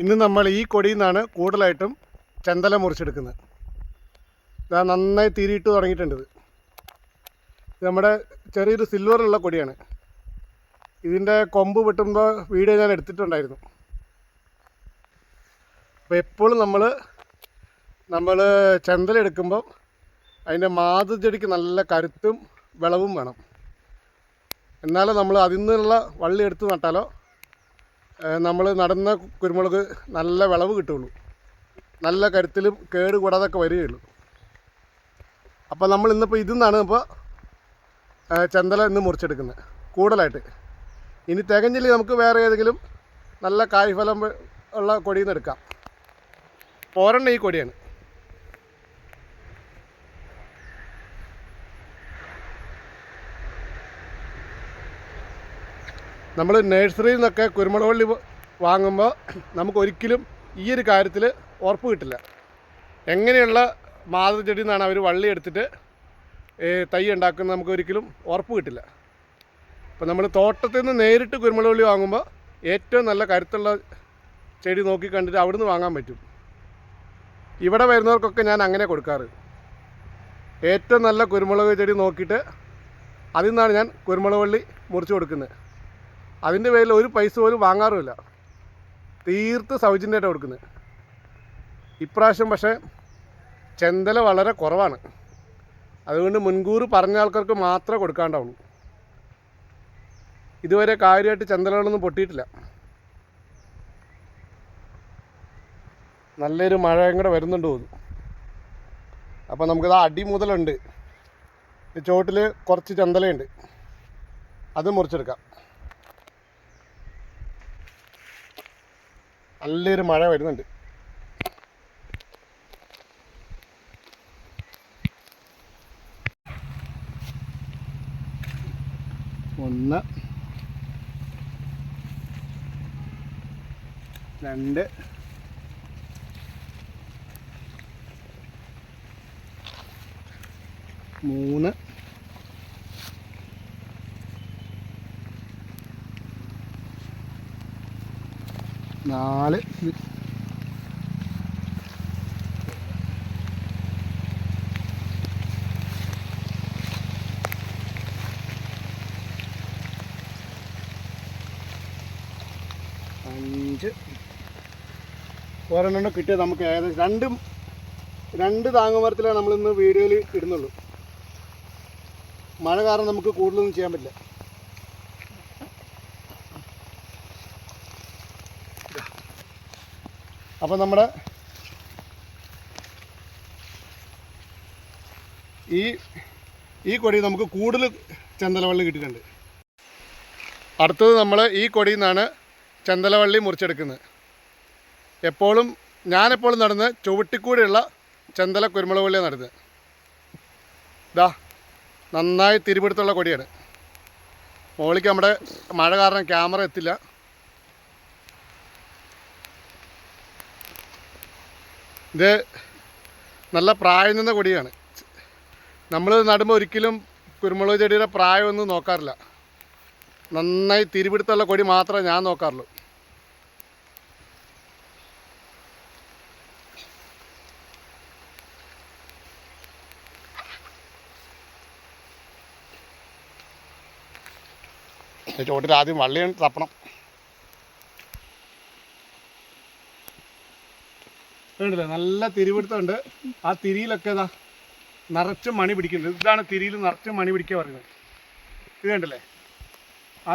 ഇന്ന് നമ്മൾ ഈ കൊടിയിൽ നിന്നാണ് കൂടുതലായിട്ടും ചെന്തല മുറിച്ചെടുക്കുന്നത്. ഇതാ നന്നായി തിരിയിട്ട് തുടങ്ങിയിട്ടുണ്ട് ഇത്. നമ്മുടെ ചെറിയൊരു സിൽവറുള്ള കൊടിയാണ്. ഇതിന്റെ കൊമ്പ് വെട്ടുമ്പോൾ വീഡിയോ ഞാൻ എടുത്തിട്ടുണ്ടായിരുന്നു. അപ്പോൾ എപ്പോഴും നമ്മൾ നമ്മൾ ചെന്തല എടുക്കുമ്പോൾ അതിന്റെ മാതൃചെടിക്ക് നല്ല കരുത്തും വിളവും വേണം. എന്നാലേ നമ്മൾ അതിൽ നിന്നുള്ള വള്ളി എടുത്ത് നട്ടാലോ നമ്മൾ നടുന്ന കുരുമുളക് നല്ല വിളവ് കിട്ടുള്ളൂ നല്ല കരുത്തിലും കേട് കൂടാതൊക്കെ വരികയുള്ളൂ. അപ്പോൾ നമ്മൾ ഇന്നിപ്പോൾ ഇതിൽ നിന്നാണ് ഇപ്പോൾ ചന്തല ഇന്ന് മുറിച്ചെടുക്കുന്നത്. കൂടുതലായിട്ട്. ഇനി തികഞ്ഞില്ല നമുക്ക് വേറെ ഏതെങ്കിലും നല്ല കായ്ഫലം ഉള്ള കൊടിയിൽ നിന്ന് എടുക്കാം. പോരെണ്ണ ഈ കൊടിയാണ്. നമ്മൾ നഴ്സറിയിൽ നിന്നൊക്കെ കുരുമുളക് പള്ളി വാങ്ങുമ്പോൾ നമുക്കൊരിക്കലും ഈ ഒരു കാര്യത്തിൽ ഉറപ്പ് കിട്ടില്ല. എങ്ങനെയുള്ള മാതൃചെടി നിന്നാണ് അവർ വള്ളി എടുത്തിട്ട് തൈ ഉണ്ടാക്കുന്നത് നമുക്ക് ഒരിക്കലും ഉറപ്പ് കിട്ടില്ല. അപ്പോൾ നമ്മൾ തോട്ടത്തിൽ നിന്ന് നേരിട്ട് കുരുമുളക് വള്ളി വാങ്ങുമ്പോൾ ഏറ്റവും നല്ല കരുത്തുള്ള ചെടി നോക്കി കണ്ടിട്ട് അവിടുന്ന് വാങ്ങാൻ പറ്റും. ഇവിടെ വരുന്നവർക്കൊക്കെ ഞാൻ അങ്ങനെ കൊടുക്കാറ്. ഏറ്റവും നല്ല കുരുമുളക് ചെടി നോക്കിയിട്ട് അതിൽ നിന്നാണ് ഞാൻ കുരുമുളക് വള്ളി മുറിച്ച് കൊടുക്കുന്നത്. അതിന്റെ പേരിൽ ഒരു പൈസ പോലും വാങ്ങാറുമില്ല. തീർത്ത് സൗജന്യമായിട്ട് കൊടുക്കുന്നത്. ഇപ്രാവശ്യം പക്ഷേ ചെന്തല വളരെ കുറവാണ്. അതുകൊണ്ട് മുൻകൂർ പറഞ്ഞ ആൾക്കാർക്ക് മാത്രമേ കൊടുക്കാണ്ടാവുള്ളൂ. ഇതുവരെ കാര്യമായിട്ട് ചെന്തലകളൊന്നും പൊട്ടിയിട്ടില്ല. നല്ലൊരു മഴയും കൂടെ വരുന്നുണ്ട് തോന്നുന്നു. അപ്പോൾ നമുക്കിത് അടി മുതലുണ്ട്. ഈ ചോട്ടിൽ കുറച്ച് ചെന്തലയുണ്ട്. അത് മുറിച്ചെടുക്കാം. നല്ലൊരു മഴ വരുന്നുണ്ട്. ഒന്ന്. രണ്ട്. മൂന്ന്. നാല്. അഞ്ച്. ഒരെണ്ണം കിട്ടിയത് നമുക്ക് ഏകദേശം രണ്ടും രണ്ട് താങ്ങുമരത്തിലാണ് നമ്മളിന്ന് വീഡിയോയിൽ ഇടുന്നുള്ളൂ. മഴ കാരണം നമുക്ക് കൂടുതലൊന്നും ചെയ്യാൻ പറ്റില്ല. അപ്പം നമ്മുടെ ഈ ഈ കൊടി നമുക്ക് കൂടുതൽ ചന്തലവള്ളി കിട്ടിയിട്ടുണ്ട് അടുത്തത് നമ്മൾ ഈ കൊടിയിൽ നിന്നാണ് ചന്തലവള്ളി മുറിച്ചെടുക്കുന്നത്. എപ്പോഴും ഞാനെപ്പോഴും നടന്ന് ചുവട്ടിക്കൂടെയുള്ള ചന്തല കുരുമുളക് വള്ളിയാണ് നടന്നത്. ഇതാ നന്നായി തിരുപിടുത്തുള്ള കൊടിയാണ്. മോളിക്ക് നമ്മുടെ മഴ കാരണം ക്യാമറ എത്തില്ല. ഇത് നല്ല പ്രായം നിന്ന കൊടിയാണ്. നമ്മൾ നടുമ്പോൾ ഒരിക്കലും കുരുമുളക് ചെടിയുടെ പ്രായമൊന്നും നോക്കാറില്ല. നന്നായി തിരിപിടുത്തുള്ള കൊടി മാത്രമേ ഞാൻ നോക്കാറുള്ളൂ. ചോട്ടിൽ ആദ്യം വള്ളിയും തപ്പണം. കണ്ടില്ലേ? നല്ല തിരിപിടുത്തമുണ്ട്. ആ തിരിയിലൊക്കെ ഇതാ നിറച്ച് മണി പിടിക്കുന്നത് ഇതാണ് തിരിയിൽ നിറച്ച് മണി പിടിക്കാൻ പറയുന്നത്. ഇത് കണ്ടില്ലേ? ആ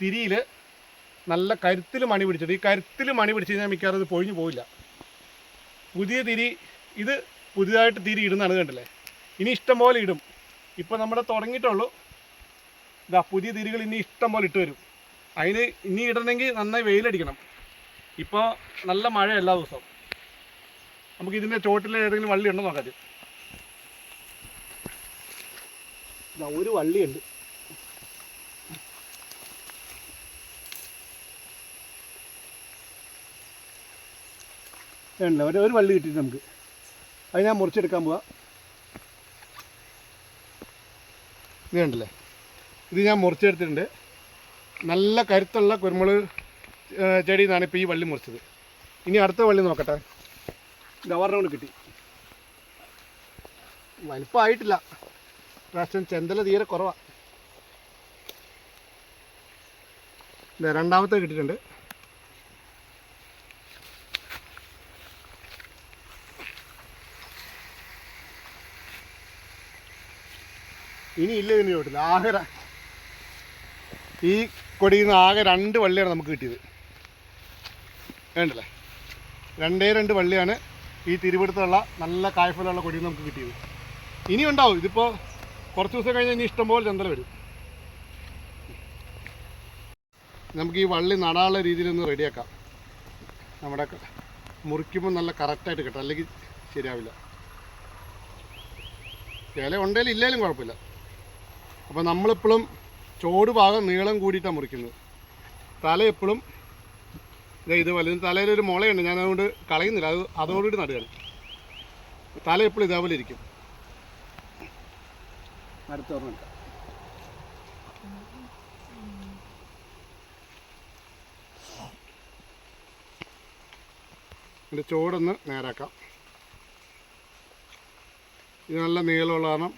തിരിയിൽ നല്ല കരുത്തിൽ മണി പിടിച്ചിട്ട് ഈ കരുത്തിൽ മണി പിടിച്ച് കഴിഞ്ഞാൽ മിക്കവാറും ഇത് പൊഴിഞ്ഞു പോവില്ല. പുതിയ തിരി ഇത് പുതിയതായിട്ട് തിരി ഇടുന്നതാണ് കണ്ടില്ലേ? ഇനി ഇഷ്ടം പോലെ ഇടും. ഇപ്പോൾ നമ്മുടെ തുടങ്ങിയിട്ടുള്ളൂ. ഇതാ പുതിയ തിരികൾ ഇനി ഇഷ്ടം പോലെ ഇട്ട് വരും. അതിന് ഇനി ഇടണമെങ്കിൽ നന്നായി വെയിലടിക്കണം. ഇപ്പോൾ നല്ല മഴ എല്ലാ ദിവസവും. നമുക്ക് ഇതിന്റെ ചോട്ടിൽ ഏതെങ്കിലും വള്ളി ഉണ്ടോ നോക്കാം. ഒരു വള്ളിയുണ്ട്. വേണ്ട ഒരു ഒരു വള്ളി കിട്ടിയിട്ട് നമുക്ക്. അത് ഞാൻ മുറിച്ചെടുക്കാൻ പോവാം. ഇത് കണ്ടില്ലേ ഇത് ഞാൻ മുറിച്ചെടുത്തിട്ടുണ്ട്. നല്ല കരുത്തുള്ള കുരുമുളക് ചെടിയിൽ നിന്നാണ് ഇപ്പോൾ ഈ വള്ളി മുറിച്ചത്. ഇനി അടുത്ത വള്ളി നോക്കട്ടെ. ഗവർണർ കിട്ടി. വലിപ്പമായിട്ടില്ല. പ്രാവശ്യം ചെന്തല തീരെ കുറവാണ് രണ്ടാമത്തെ കിട്ടിയിട്ടുണ്ട്. ഇനി ഇല്ല ഇതിന് ചോട്ടില്ല. ആകെ ഈ കൊടിയിൽ നിന്ന് ആകെ രണ്ട് വള്ളിയാണ് നമുക്ക് കിട്ടിയത്. വേണ്ടല്ലേ രണ്ടേ രണ്ട് വള്ളിയാണ് ഈ തിരുവിടുത്തുള്ള നല്ല കായ്ഫലമുള്ള കൊടി നമുക്ക് കിട്ടിയത്. ഇനി ഉണ്ടാവും ഇതിപ്പോൾ കുറച്ച് ദിവസം കഴിഞ്ഞാൽ ഇനി ഇഷ്ടംപോലെ ചന്തല വരും. നമുക്ക് ഈ വള്ളി നടാനുള്ള രീതിയിലൊന്ന് റെഡിയാക്കാം. നമ്മുടെ മുറിക്കുമ്പോൾ നല്ല കറക്റ്റായിട്ട് കിട്ടും. അല്ലെങ്കിൽ ശരിയാവില്ല. ഇല ഉണ്ടെങ്കിലും ഇല്ലെങ്കിലും കുഴപ്പമില്ല. അപ്പോൾ നമ്മളെപ്പോഴും ചോട് ഭാഗം നീളം കൂടിയിട്ടാണ് മുറിക്കുന്നത്. തല എപ്പോഴും ഇത് തലയിൽ ഒരു മുളയുണ്ട്. ഞാൻ അതുകൊണ്ട് കളയുന്നില്ല. അത് അതോടുകൂടി നടുകയാണ്. തല എപ്പോഴും ഇതേപോലെ ഇരിക്കും. അടുത്ത ഓർമ്മ എടുക്കാം ഇതിന്റെ ചോടൊന്ന് നേരാക്കാം. ഇത് നല്ല നീളമുള്ള കാരണം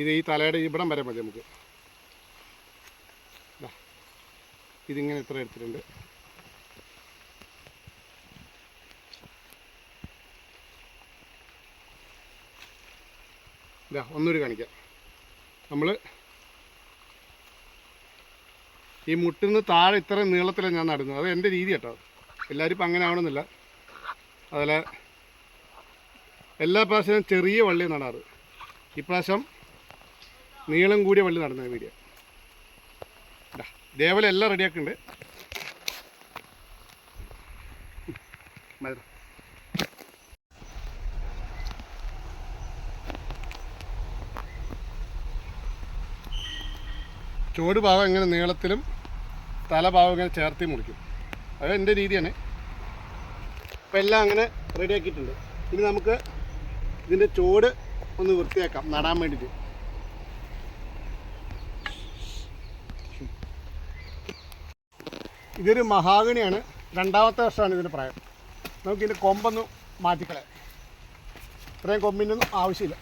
ഇത് ഈ തലയുടെ ഇവിടം വരെ മതി നമുക്ക്. ഇതിങ്ങനെ ഇത്ര എടുത്തിട്ടുണ്ട്. ഇതാ ഒന്നൂടി കാണിക്കാം. നമ്മൾ ഈ മുട്ടിന്ന് താഴെ ഇത്ര നീളത്തിലാണ് ഞാൻ നടുന്നത്. അത് എന്റെ രീതി കേട്ടോ. എല്ലാവരും ഇപ്പം അങ്ങനെ ആവണമെന്നില്ല. അതുപോലെ എല്ലാ പ്രാവശ്യവും ചെറിയ വള്ളി നടാറ്. ഇപ്രാവശ്യം നീളം കൂടിയ വള്ളി നടന്ന വീഡിയോ. ദാ, ഇതേപോലെ എല്ലാം റെഡിയാക്കുന്നുണ്ട് മതി. ചുവട് ഭാഗം ഇങ്ങനെ നീളത്തിലും തല ഭാഗം ഇങ്ങനെ ചേർത്തി മുറിക്കും. അത് എന്റെ രീതിയാണ്. അപ്പം എല്ലാം അങ്ങനെ റെഡിയാക്കിയിട്ടുണ്ട് ഇനി നമുക്ക് ഇതിന്റെ ചുവട് ഒന്ന് വൃത്തിയാക്കാം നടാൻ വേണ്ടിയിട്ട്. ഇതൊരു മഹാഗണിയാണ്. രണ്ടാമത്തെ വർഷമാണ് ഇതിന്റെ പ്രായം. നമുക്കിതിന്റെ കൊമ്പൊന്ന് മാറ്റിക്കളയാം. ഇത്രയും കൊമ്പിനൊന്നും ആവശ്യമില്ല.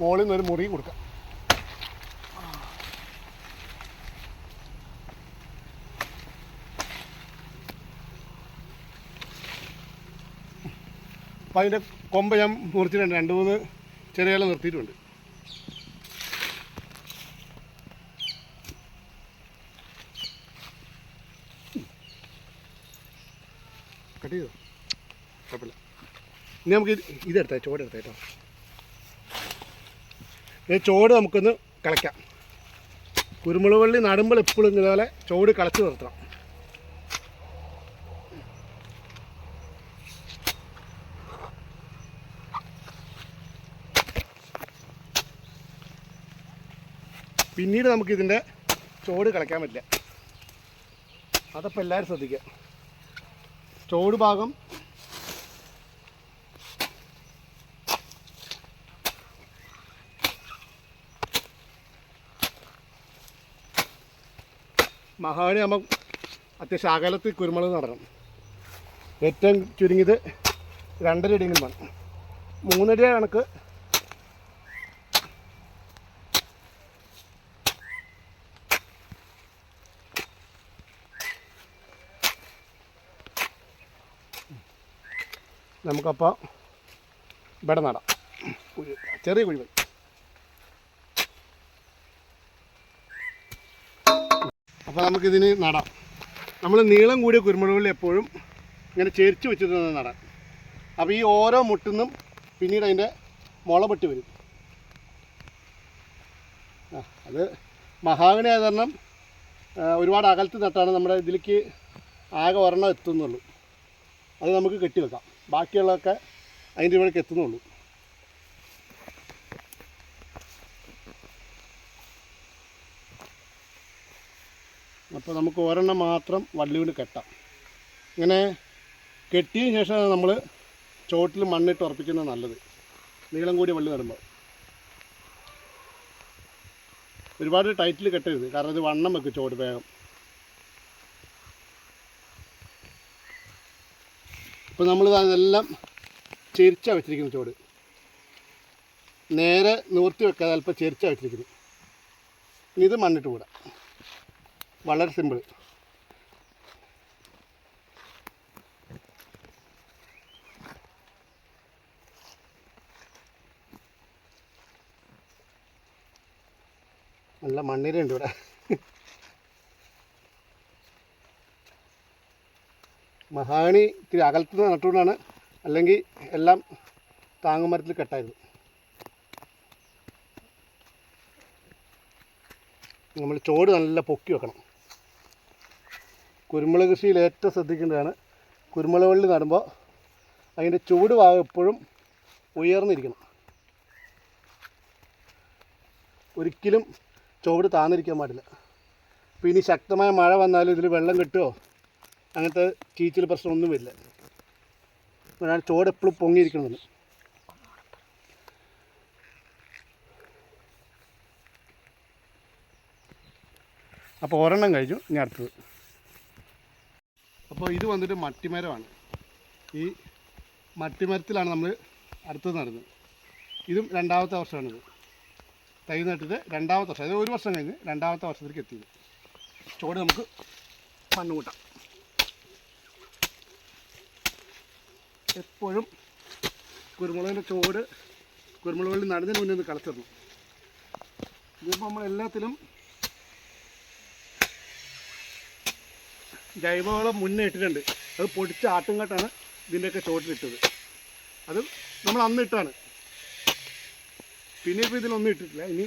മുകളിൽ നിന്ന് ഒരു മുറി കൊടുക്കാം. അപ്പം അതിന്റെ കൊമ്പ് ഞാൻ മുറിച്ചിട്ടുണ്ട്. രണ്ട് മൂന്ന് ചെറിയ നിർത്തിയിട്ടുണ്ട്. കട്ട് ചെയ്തോ? കുഴപ്പമില്ല. ഇനി നമുക്ക് ഇത് ഇതെടുത്തേ ചോടെടുത്തേ കേട്ടോ. ഈ ചോട് നമുക്കൊന്ന് കളയ്ക്കാം. കുരുമുളക് വള്ളി നടുമ്പോൾ എപ്പോഴും ഇതുപോലെ ചോട് കളച്ച് നിർത്തണം. പിന്നീട് നമുക്കിതിന്റെ ചോട് കളയ്ക്കാൻ പറ്റില്ല. അതപ്പോൾ എല്ലാവരും ശ്രദ്ധിക്കുക. ചോട് ഭാഗം മഹാണി നമ്മൾ അത്യാവശ്യം അകലത്തിൽ കുരുമുളക് നടണം. ഏറ്റവും ചുരുങ്ങിയത് രണ്ടര അടിയെങ്കിലും വേണം. മൂന്നര കണക്ക് നമുക്കപ്പോൾ ഇവിടെ നടാം. ചെറിയ കുഴി അപ്പോൾ നമുക്കിതിന് നടാം. നമ്മൾ നീളം കൂടിയ കുരുമുളകുകളിൽ എപ്പോഴും ഇങ്ങനെ ചേർച്ച് വെച്ചിട്ട് നടാം. അപ്പോൾ ഈ ഓരോ മുട്ടുന്നും പിന്നീട് അതിന്റെ മുള പൊട്ടി വരും അത് മഹാഗണി ആയത് കാരണം ഒരുപാട് അകലത്ത് നട്ടാണ് നമ്മുടെ ഇതിലേക്ക് ആകെ ഒരെണ്ണം എത്തുന്നുള്ളൂ. അത് നമുക്ക് കെട്ടിവെക്കാം ബാക്കിയുള്ളതൊക്കെ അതിന്റെ ഇവിടേക്ക് എത്തുന്നുള്ളൂ. അപ്പോൾ നമുക്ക് ഒരെണ്ണം മാത്രം വള്ളി കൊണ്ട് കെട്ടാം. ഇങ്ങനെ കെട്ടിയതിന് ശേഷം നമ്മൾ ചോട്ടിൽ മണ്ണിട്ട് ഉറപ്പിക്കുന്നത് നല്ലത്. നീളം കൂടിയ വള്ളി നടുമ്പോൾ ഒരുപാട് ടൈറ്റിൽ കെട്ടരുത് കാരണം ഇത് വണ്ണം വെക്കും ചോട് വേഗം. ഇപ്പോൾ നമ്മൾ അതെല്ലാം ചെരിച്ചാണ് വെച്ചിരിക്കുന്നു ചോട്. നേരെ നിവർത്തി വെക്കാതെ അല്പം ചെരിച്ചാണ് വെച്ചിരിക്കുന്നു ഇത് മണ്ണിട്ട് കൂടാ. വളരെ സിമ്പിൾ. നല്ല മണ്ണിരയുണ്ട് ഇവിടെ. മഹാണി ഇത്തിരി അകലത്ത് നിന്ന് നട്ടുകൊണ്ടാണ് അല്ലെങ്കിൽ എല്ലാം താങ്ങുമരത്തിൽ കെട്ടായിരുന്നു. നമ്മൾ ചോട് നല്ല പൊക്കി വെക്കണം. കുരുമുളക് കൃഷിയിൽ ഏറ്റവും ശ്രദ്ധിക്കേണ്ടതാണ്. കുരുമുളക് വള്ളി നടുമ്പോൾ അതിന്റെ ചൂട് ഭാഗം എപ്പോഴും ഉയർന്നിരിക്കണം. ഒരിക്കലും ചുവട് താന്നിരിക്കാൻ പാടില്ല. അപ്പോൾ ഇനി ശക്തമായ മഴ വന്നാലും ഇതിൽ വെള്ളം കിട്ടുമോ അങ്ങനത്തെ ചീച്ചിൽ പ്രശ്നമൊന്നും വരില്ല. ഞാൻ ചുവട് എപ്പോഴും പൊങ്ങിയിരിക്കണമെന്ന് അപ്പോൾ ഒരെണ്ണം കഴിഞ്ഞു ഞാൻ അടുത്തത്. അപ്പോൾ ഇത് വന്നിട്ട് മട്ടിമരമാണ്. ഈ മട്ടിമരത്തിലാണ് നമ്മൾ അടുത്തത് നടന്നത്. ഇതും രണ്ടാമത്തെ വർഷമാണിത്. തൈ നട്ടിട്ട് രണ്ടാമത്തെ വർഷം അതായത് ഒരു വർഷം കഴിഞ്ഞ് രണ്ടാമത്തെ വർഷത്തിലേക്ക് എത്തിയത്. ചോട് നമുക്ക് മണ്ണ് കൂട്ടാം. എപ്പോഴും കുരുമുളകിന്റെ ചോട് കുരുമുളകളിൽ നടന്നതിന് മുന്നേ ഒന്ന് കളച്ചിടണം ഇതിപ്പോൾ നമ്മൾ ജൈവവളം മുന്നേ ഇട്ടിട്ടുണ്ട്. അത് പൊടിച്ച ആട്ടുംകാട്ടാണ് ഇതിന്റെയൊക്കെ ചോട്ടിലിട്ടത് അത് നമ്മൾ അന്ന് ഇട്ടാണ്. പിന്നെ ഇപ്പോൾ ഇതിലൊന്നും ഇട്ടിട്ടില്ല. ഇനി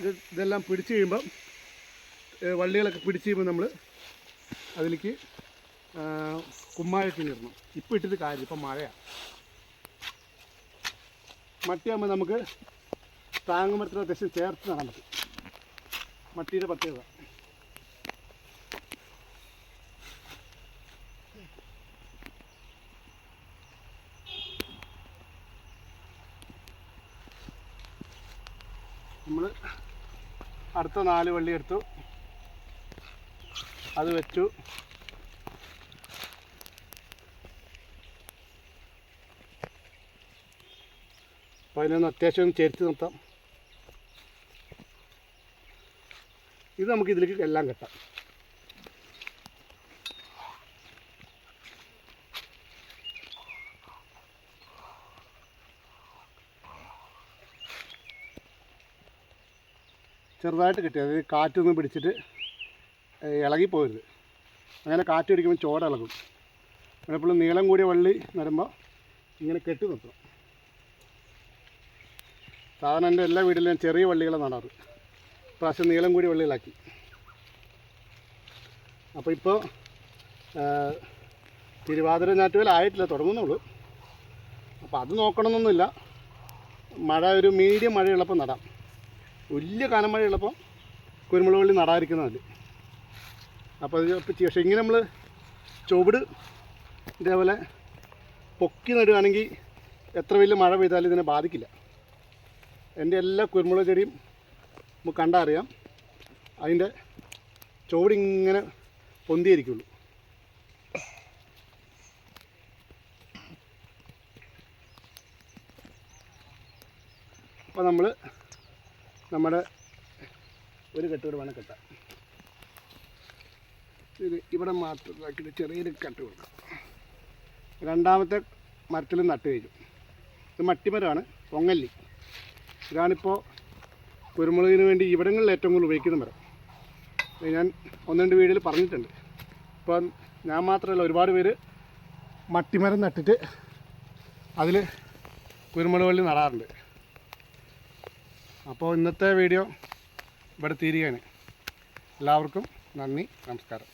ഇത് ഇതെല്ലാം പിടിച്ച് കഴിയുമ്പം വള്ളികളൊക്കെ പിടിച്ച് കഴിയുമ്പോൾ നമ്മൾ അതിലേക്ക് കുമ്മായൊക്കെ ഇടണം. ഇപ്പം ഇട്ടിട്ട് കാര്യം ഇപ്പം മഴയാണ് മട്ടിയാകുമ്പോൾ നമുക്ക് താങ്ങുമരത്തിലെ അത്യാവശ്യം ചേർത്ത് പറ്റും. മട്ടിയുടെ പ്രത്യേകത അടുത്ത നാല് വള്ളി എടുത്തു. അത് വെച്ചു. അപ്പോൾ അതിനൊന്ന് അത്യാവശ്യം ചേർത്ത് നിർത്താം. ഇത് നമുക്ക് ഇതിലേക്ക് എല്ലാം കെട്ടാം. ചെറുതായിട്ട് കിട്ടി. അതായത് കാറ്റൊന്നും പിടിച്ചിട്ട് ഇളകിപ്പോരുത്. അങ്ങനെ കാറ്റ് പിടിക്കുമ്പോൾ ചോട ഇളകും. എപ്പോഴും നീളം കൂടിയ വള്ളി നടുമ്പോൾ ഇങ്ങനെ കെട്ടി നിർത്തണം സാധാരണ എന്റെ എല്ലാ വീട്ടിലും ചെറിയ വള്ളികളെ നടാറ്. പ്രാവശ്യം നീളം കൂടിയ വള്ളികളാക്കി. അപ്പോൾ ഇപ്പോൾ തിരുവാതിര ഞാറ്റുവേലായിട്ടില്ല തുടങ്ങുന്നുള്ളൂ. അപ്പോൾ അത് നോക്കണമെന്നൊന്നുമില്ല. മഴ ഒരു മീഡിയം മഴയുള്ളപ്പോൾ നടാം. വലിയ കനമഴയുള്ളപ്പോൾ കുരുമുളക് വള്ളി നടാതിരിക്കുന്നതല്ല അപ്പോൾ അത് പക്ഷേ ഇങ്ങനെ നമ്മൾ ചുവട് ഇതേപോലെ പൊക്കി നടുകയാണെങ്കിൽ എത്ര വലിയ മഴ പെയ്താലും ഇതിനെ ബാധിക്കില്ല. എന്റെ എല്ലാ കുരുമുളക് ചെടിയും നമുക്ക് കണ്ടാൽ അറിയാം അതിന്റെ ചുവടിങ്ങനെ പൊന്തിയിരിക്കുള്ളൂ. അപ്പോൾ നമ്മൾ നമ്മുടെ ഒരു കെട്ടുകൂടെ വേണം കെട്ടാൻ. ഇത് ഇവിടെ മാത്രം ആക്കിയിട്ട് ചെറിയൊരു കെട്ട് കൊടുക്കാം. രണ്ടാമത്തെ മരത്തിൽ നട്ട് കഴിഞ്ഞു. ഇത് മട്ടിമരമാണ് പൊങ്ങല്ലി. ഇതാണിപ്പോൾ കുരുമുളകിന് വേണ്ടി ഇവിടങ്ങളിൽ ഏറ്റവും കൂടുതൽ ഉപയോഗിക്കുന്ന മരം. ഞാൻ ഒന്ന് രണ്ട് വീഡിയോയിൽ പറഞ്ഞിട്ടുണ്ട്. ഇപ്പം ഞാൻ മാത്രമല്ല ഒരുപാട് പേര് മട്ടിമരം നട്ടിട്ട് അതിൽ കുരുമുളക് വള്ളി നടാറുണ്ട്. അപ്പോൾ ഇന്നത്തെ വീഡിയോ ഇവിടെ തീരുകയാണ്. എല്ലാവർക്കും നന്ദി നമസ്കാരം.